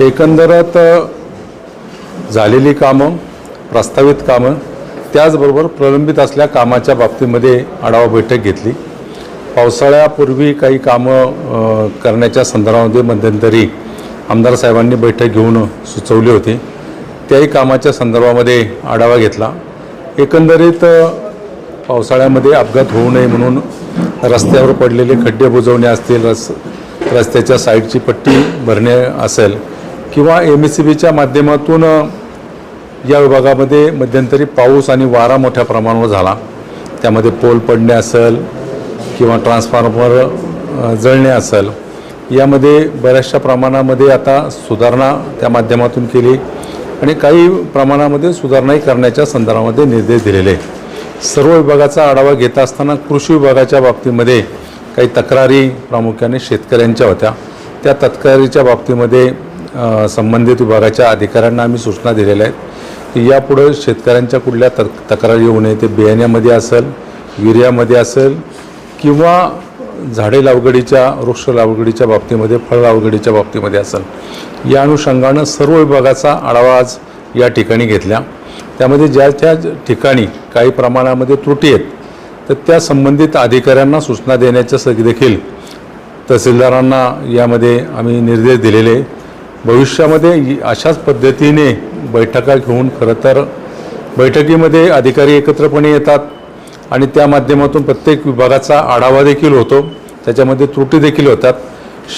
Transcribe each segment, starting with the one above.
एकंदरत झालेली कामं प्रस्तावित कामं त्याचबरोबर प्रलंबित असल्या कामाच्या बाबतीमध्ये आढावा बैठक घेतली. पावसाळ्यापूर्वी काही कामं करण्याच्या संदर्भामध्ये मध्यंतरी आमदार साहेबांनी बैठक घेऊन सुचवली होती. त्याही कामाच्या संदर्भामध्ये आढावा घेतला. एकंदरीत पावसाळ्यामध्ये अपघात होऊ नये म्हणून रस्त्यावर पडलेले खड्डे बुजवणे असतील रस रस्त्याच्या साईडची पट्टी भरणे असेल किंवा एम एस सी बीच्या माध्यमातून या विभागामध्ये मध्यंतरी पाऊस आणि वारा मोठ्या प्रमाणावर झाला. त्यामध्ये पोल पडणे असेल किंवा ट्रान्सफॉर्मर जळणे असेल. यामध्ये बऱ्याचशा प्रमाणामध्ये आता सुधारणा त्या माध्यमातून केली आणि काही प्रमाणामध्ये सुधारणाही करण्याच्या संदर्भामध्ये निर्देश दिलेले सर्व विभागाचा आढावा घेत असताना कृषी विभागाच्या बाबतीमध्ये काही तक्रारी प्रामुख्याने शेतकऱ्यांच्या होत्या. त्या तक्रारीच्या बाबतीमध्ये संबंधित विभागाच्या अधिकाऱ्यांना आम्ही सूचना दिलेल्या आहेत की यापुढं शेतकऱ्यांच्या कुठल्या तक तक्रारी येऊ नये. ते बियाण्यामध्ये असेल युरियामध्ये असेल किंवा झाडे लावगडीच्या वृक्ष लावगडीच्या बाबतीमध्ये फळ लावगडीच्या बाबतीमध्ये असेल. या अनुषंगानं सर्व विभागाचा आढावा आज या ठिकाणी घेतला. त्यामध्ये ज्या त्या ठिकाणी काही प्रमाणामध्ये त्रुटी आहेत तर त्या संबंधित अधिकाऱ्यांना सूचना देण्याच्या स देखील तहसीलदारांना यामध्ये आम्ही निर्देश दिलेले भविष्यामध्ये अशाच पद्धतीने बैठका घेऊन खरं तर बैठकीमध्ये अधिकारी एकत्रपणे येतात आणि त्या माध्यमातून प्रत्येक विभागाचा आढावा देखील होतो. त्याच्यामध्ये त्रुटी देखील होतात.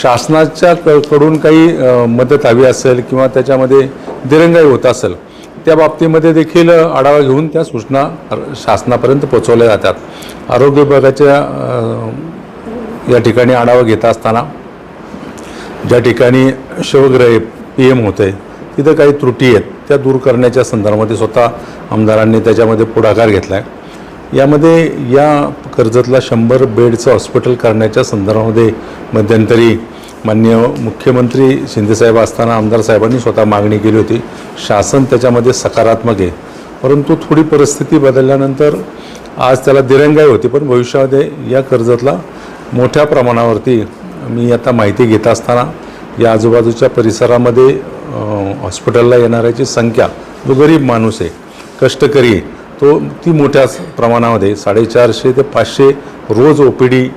शासनाच्या क कडून काही मदत हवी असेल किंवा त्याच्यामध्ये दिरंगाई होत असेल त्या बाबतीमध्ये देखील आढावा घेऊन त्या सूचना शासनापर्यंत पोचवल्या जातात. आरोग्य विभागाच्या या ठिकाणी आढावा घेत असताना ज्या ठिकाणी शवग्रह पी एम होते तिथं काही त्रुटी आहेत त्या दूर करण्याच्या संदर्भामध्ये स्वतः आमदारांनी त्याच्यामध्ये पुढाकार घेतला आहे यामध्ये या कर्जतला शंभर बेडचं हॉस्पिटल करण्याच्या संदर्भामध्ये मध्यंतरी माननीय मुख्यमंत्री शिंदेसाहेब असताना आमदार साहेबांनी स्वतः मागणी केली होती. शासन त्याच्यामध्ये सकारात्मक आहे. परंतु थोडी परिस्थिती बदलल्यानंतर आज त्याला दिरंगाई होती पण भविष्यामध्ये या कर्जतला मोठ्या प्रमाणावरती मी आता माहिती घेत असताना या आजूबाजूच्या परिसरामध्ये हॉस्पिटलला येणाऱ्याची संख्या जो गरीब माणूस आहे कष्टकरी आहे तो ती मोठ्या प्रमाणामध्ये साडेचारशे ते पाचशे रोज ओ पी डी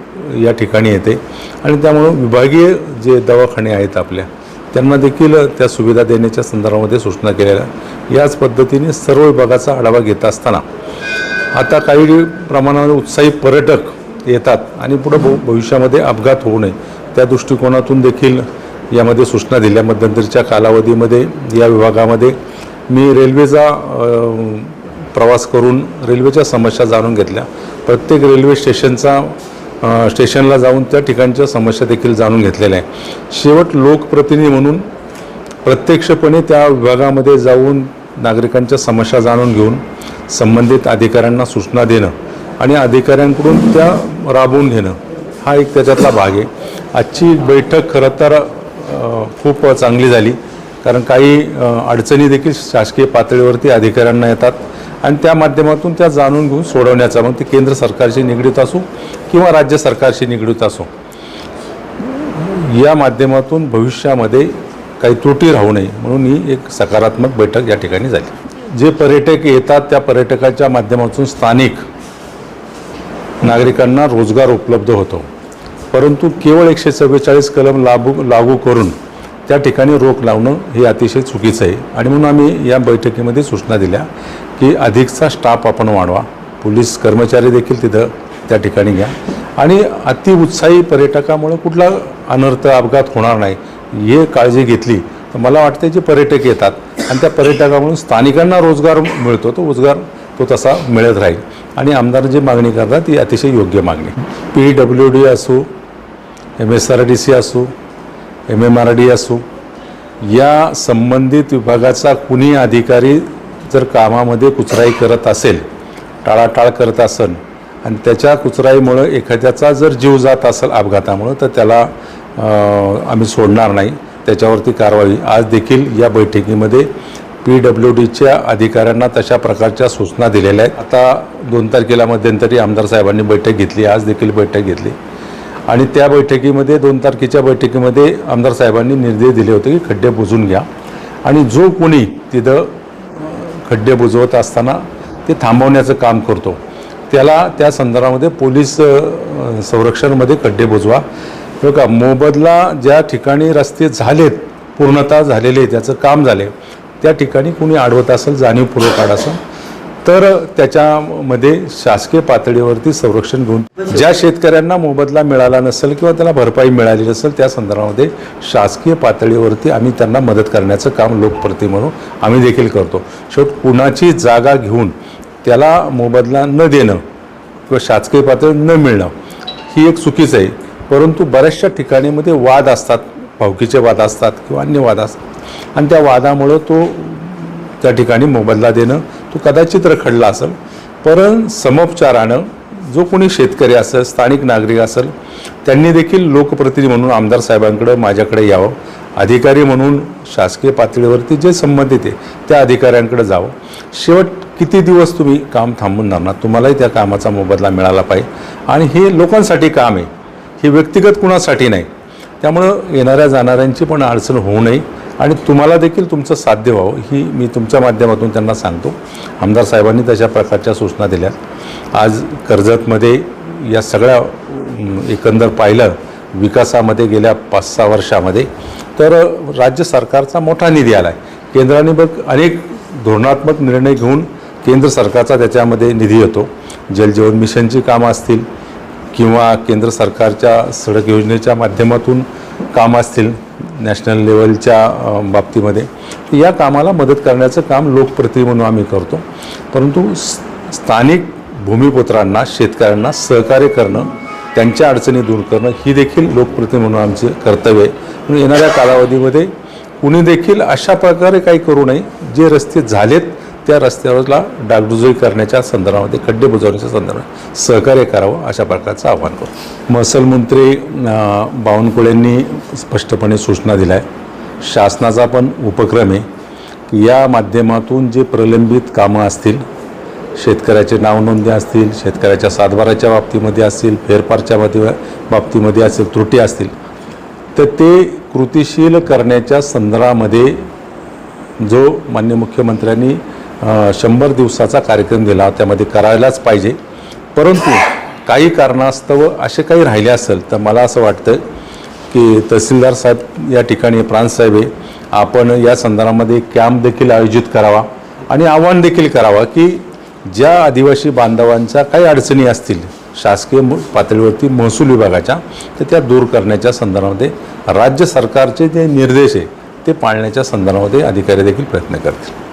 या ठिकाणी येते. आणि त्यामुळं विभागीय जे दवाखाने आहेत आपल्या त्यांना देखील त्या सुविधा देण्याच्या संदर्भामध्ये सूचना केलेल्या याच पद्धतीने सर्व विभागाचा आढावा घेत असताना आता काही प्रमाणामध्ये उत्साही पर्यटक येतात आणि पुढं भव भविष्यामध्ये अपघात होऊ नये. त्या दृष्टिकोनातून देखील यामध्ये सूचना दिल्या. मध्यंतरीच्या कालावधीमध्ये या विभागामध्ये मी रेल्वेचा प्रवास करून रेल्वेच्या समस्या जाणून घेतल्या. प्रत्येक रेल्वे स्टेशनचा स्टेशनला जाऊन त्या ठिकाणच्या समस्या देखील जाणून घेतलेल्या आहे शेवट लोकप्रतिनिधी म्हणून प्रत्यक्षपणे त्या विभागामध्ये जाऊन नागरिकांच्या समस्या जाणून घेऊन संबंधित अधिकाऱ्यांना सूचना देणं आणि अधिकाऱ्यांकडून त्या राबवून घेणं हा एक त्याच्यातला भाग आहे. आजची बैठक खरं तर खूप चांगली झाली. कारण काही अडचणी देखील शासकीय पातळीवरती अधिकाऱ्यांना येतात आणि त्या माध्यमातून त्या जाणून घेऊन सोडवण्याचा मग ते केंद्र सरकारशी निगडीत असो किंवा राज्य सरकारशी निगडीत असो या माध्यमातून भविष्यामध्ये काही त्रुटी राहू नये म्हणून ही एक सकारात्मक बैठक या ठिकाणी झाली. जे पर्यटक येतात त्या पर्यटकाच्या माध्यमातून स्थानिक नागरिकांना रोजगार उपलब्ध होतो. परंतु केवळ एकशे चव्वेचाळीस कलम लागू लागू करून त्या ठिकाणी रोख लावणं हे अतिशय चुकीचं आहे. आणि म्हणून आम्ही या बैठकीमध्ये सूचना दिल्या की अधिकचा स्टाफ आपण वाढवा. पोलीस कर्मचारी देखील तिथं त्या ठिकाणी घ्या. आणि अतिउत्साही पर्यटकामुळे कुठला अनर्थ अपघात होणार नाही. हे काळजी घेतली तर मला वाटतं जे पर्यटक येतात आणि त्या पर्यटकामुळे स्थानिकांना रोजगार मिळतो तो रोजगार तो तसा मिळत राहील. आणि आमदार जी मागणी करतात ती अतिशय योग्य मागणी. पी डब्ल्यू डी असो M S R D C असो एम एम आर डी असो या संबंधित विभागाचा कुणी अधिकारी जर कामामध्ये कुचराई करत असेल टाळाटाळ करत असेल आणि त्याच्या कुचराईमुळं एखाद्याचा जर जीव जात असेल अपघातामुळं तर त्याला आम्ही सोडणार नाही. त्याच्यावरती कारवाई. आज देखील या बैठकीमध्ये पी डब्ल्यू डीच्या अधिकाऱ्यांना तशा प्रकारच्या सूचना दिलेल्या आहेत. आता दोन तारखेला मध्यंतरी आमदार साहेबांनी बैठक घेतली आज देखील बैठक घेतली. आणि त्या बैठकीमध्ये दोन तारखेच्या बैठकीमध्ये आमदार साहेबांनी निर्देश दिले होते की खड्डे बुजून घ्या. आणि जो कोणी तिथं खड्डे बुजवत असताना ते थांबवण्याचं काम करतो त्याला त्या संदर्भामध्ये पोलीस संरक्षणमध्ये खड्डे बुजवा. बघा मोबदला ज्या ठिकाणी रस्ते झालेत पूर्णतः झालेले त्याचं काम झाले त्या ठिकाणी कुणी अडवत असेल जाणीवपूर्वक आड असेल तर त्याच्यामध्ये शासकीय पातळीवरती संरक्षण घेऊन ज्या शेतकऱ्यांना मोबदला मिळाला नसेल किंवा त्याला भरपाई मिळाली नसेल त्या संदर्भामध्ये शासकीय पातळीवरती आम्ही त्यांना मदत करण्याचं काम लोकप्रती म्हणून आम्ही देखील करतो. शेवट कुणाची जागा घेऊन त्याला मोबदला न देणं किंवा शासकीय पातळी न मिळणं ही एक चुकीच आहे. परंतु बऱ्याचशा ठिकाणीमध्ये वाद असतात भावकीचे वाद असतात किंवा अन्य वाद असतात. आणि त्या वादामुळं तो त्या ठिकाणी मोबदला देणं तो कदाचित रखडला असेल. परं समोपचारानं जो कोणी शेतकरी असेल स्थानिक नागरिक असेल त्यांनी देखील लोकप्रतिनिधी म्हणून आमदार साहेबांकडे माझ्याकडे यावं. अधिकारी म्हणून शासकीय पातळीवरती जे संबंधित आहे त्या अधिकाऱ्यांकडे जावं. शेवट किती दिवस तुम्ही काम थांबून राहणार तुम्हालाही त्या कामाचा मोबदला मिळाला पाहिजे. आणि हे लोकांसाठी काम आहे. हे व्यक्तिगत कुणासाठी नाही. त्यामुळं येणाऱ्या जाणाऱ्यांची पण अडचण होऊ नये. आणि तुम्हाला देखील तुमचं साध्य व्हावं ही मी तुमच्या माध्यमातून त्यांना सांगतो. आमदार साहेबांनी तशा प्रकारच्या सूचना दिल्या आज कर्जतमध्ये या सगळ्या एकंदर पाहिलं विकासामध्ये गेल्या पाच सहा वर्षामध्ये तर राज्य सरकारचा मोठा निधी आला आहे केंद्राने बघ अनेक धोरणात्मक निर्णय घेऊन केंद्र सरकारचा त्याच्यामध्ये निधी येतो. जलजीवन मिशनची कामं असतील किंवा केंद्र सरकारच्या सडक योजनेच्या माध्यमातून काम असतील नॅशनल लेवलच्या बाबतीमध्ये. या कामाला मदत करण्याचं काम लोकप्रतिनिधी म्हणून आम्ही करतो. परंतु स्थानिक भूमिपुत्रांना शेतकऱ्यांना सहकार्य करणं त्यांच्या अडचणी दूर करणं ही देखील लोकप्रतिनिधी म्हणून आमचे कर्तव्य आहे. म्हणून येणाऱ्या कालावधीमध्ये कुणी देखील अशा प्रकारे काही करू नये जे रस्ते झालेत त्या रस्त्यावरला डागडुजोई करण्याच्या संदर्भामध्ये खड्डे बुजवण्याच्या संदर्भात सहकार्य करावं अशा प्रकारचं आव्हान करू. महसूल मंत्री बावनकुळेंनी स्पष्टपणे सूचना दिल्या आहे शासनाचा पण उपक्रम आहे. की या माध्यमातून जे प्रलंबित कामं असतील शेतकऱ्याचे नावनोंदी असतील शेतकऱ्याच्या सातबाराच्या बाबतीमध्ये असतील फेरफारच्या बाबती- बाबतीमध्ये असतील त्रुटी असतील तर ते कृतिशील करण्याच्या संदर्भामध्ये जो मान्य मुख्यमंत्र्यांनी शंभर दिवसाचा कार्यक्रम दिला त्यामध्ये करायलाच पाहिजे. परंतु काही कारणास्तव असे काही राहिले असेल तर मला असं वाटतं की तहसीलदार साहेब या ठिकाणी प्रांतसाहेब आहे आपण या संदर्भामध्ये कॅम्प देखील आयोजित करावा आणि आव्हान देखील करावा की ज्या आदिवासी बांधवांच्या काही अडचणी असतील शासकीय मु- पातळीवरती महसूल विभागाच्या तर त्या दूर करण्याच्या संदर्भामध्ये राज्य सरकारचे जे निर्देश आहे ते पाळण्याच्या संदर्भामध्ये अधिकारी देखील प्रयत्न करतील.